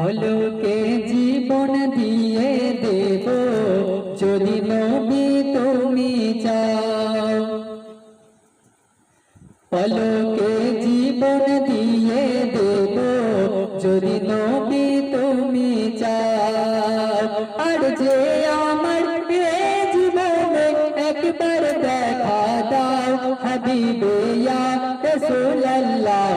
পলকে জীবন দিয়ে দেব, যদি নবী তুমি চাও। পলকে জীবন দিয়ে দেব, যদি নবী তুমি চাও। আর যে আমার জীবনে একবার দেখা দাও, হাবিবে ইয়া রাসূলুল্লাহ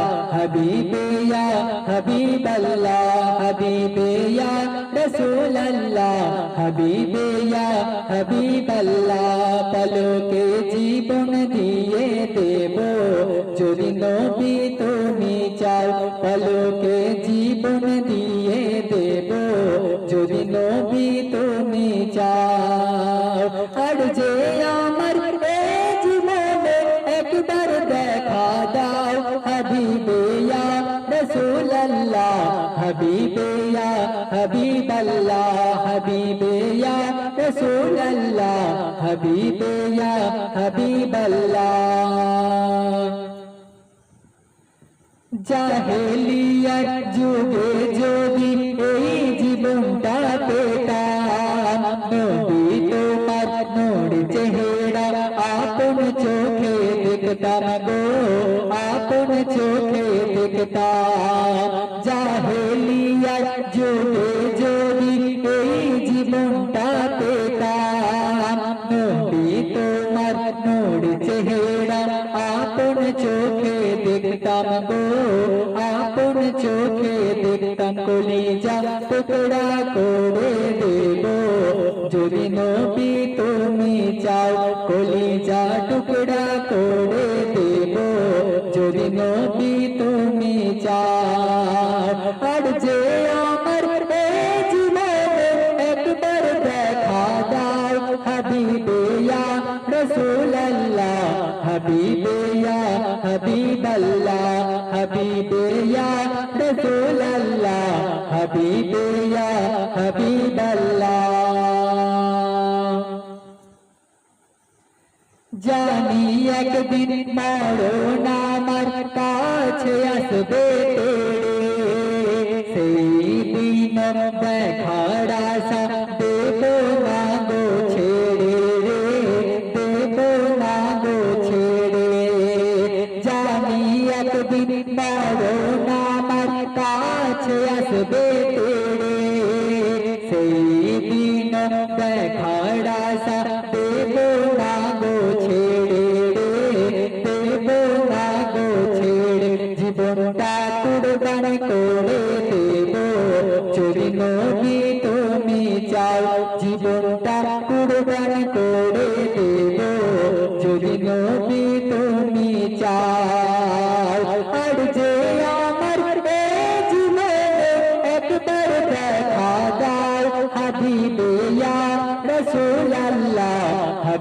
হাবিবে ইয়া হাবিবাল্লাহ হাবিবে ইয়া রাসূলুল্লাহ হাবিবে ইয়া হাবিবাল্লাহ পলকে জীবন দিয়ে দেব। যদি নবী তুমি চাও, পলকে জীবন দিয়ে দেব। যদি নবী তুমি চাও, আর যে হাবিবাল্লাহ হাবিবে ইয়া রাসূলুল্লাহ হাবিবে ইয়া হাবিবাল্লাহ জাহেলিয়ার যুগে যদি এই জীবনটা পেতাম নবী তোমার নোর চেহারা আপন চোখে দেখতাম গো আপন চোখে দেখতাম জাহেলিয়ার যুগে যদি এই জীবনটা পেতাম নবী তোমার নোর চেহারা। আপন চোখে দেখতাম গো, আপন চোখে দেখতাম কলিজা। টুকরা করে দেব, যদি নবী তুমি চাও, কলিজা টুকরা করে হাবিবে ইয়া হাবিবাল্লাহ হাবিবে ইয়া রাসূলুল্লাহ হাবিবে ইয়া হাবিবাল্লাহ জানি একদিন মরণ আমার কাছে আসবে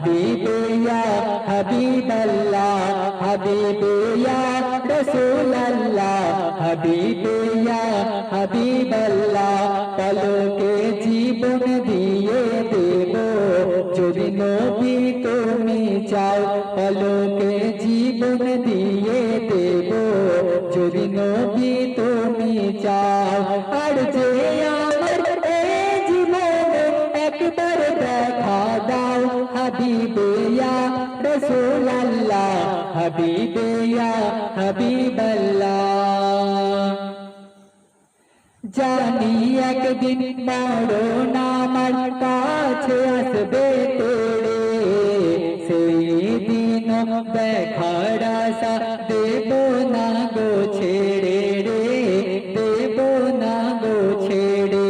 হাবিবে ইয়া হাবিবাল্লাহ হাবিবে ইয়া রাসূলুল্লাহ হাবিবে ইয়া হাবিবাল্লাহ পলকে জীবন দিয়ে দেব যদি নবী তুমি চাও পলকে জীবন দিয়ে দেব রাসূলুল্লাহ হাবিবে ইয়া হাবিবাল্লাহ। জানি একদিন মরণ আমার কাছে আসবে তেরে। সেই দিন আশা দেব না গো ছেড়ে রে, দেব না গো ছেড়ে।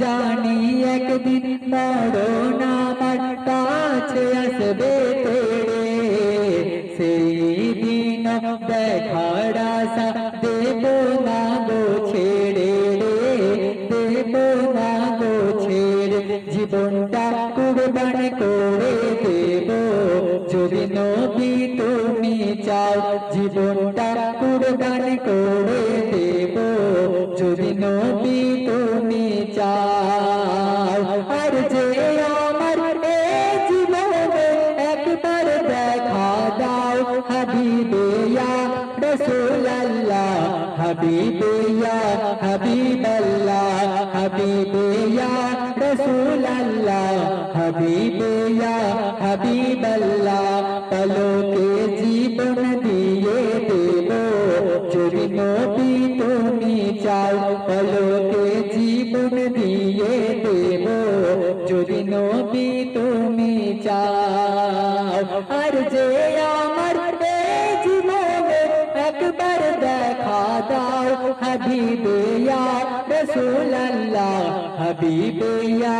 জানি একদিন মরণ আমার কাছে আসবে তেরে। জীবনটা কুরবান করে দেব। যদি নবী তুমি চাও, আর যে আমার এ জীবনে একবার দেখা দাও, হাবিবে ইয়া রাসূলুল্লাহ, হাবিবে ইয়া হাবিবাল্লাহ, হাবিবে ইয়া রাসূলুল্লাহ, হাবিবে ইয়া হাবিবাল্লাহ। জীবন হাবিবে ইয়া রাসূলুল্লাহ হাবিবে ইয়া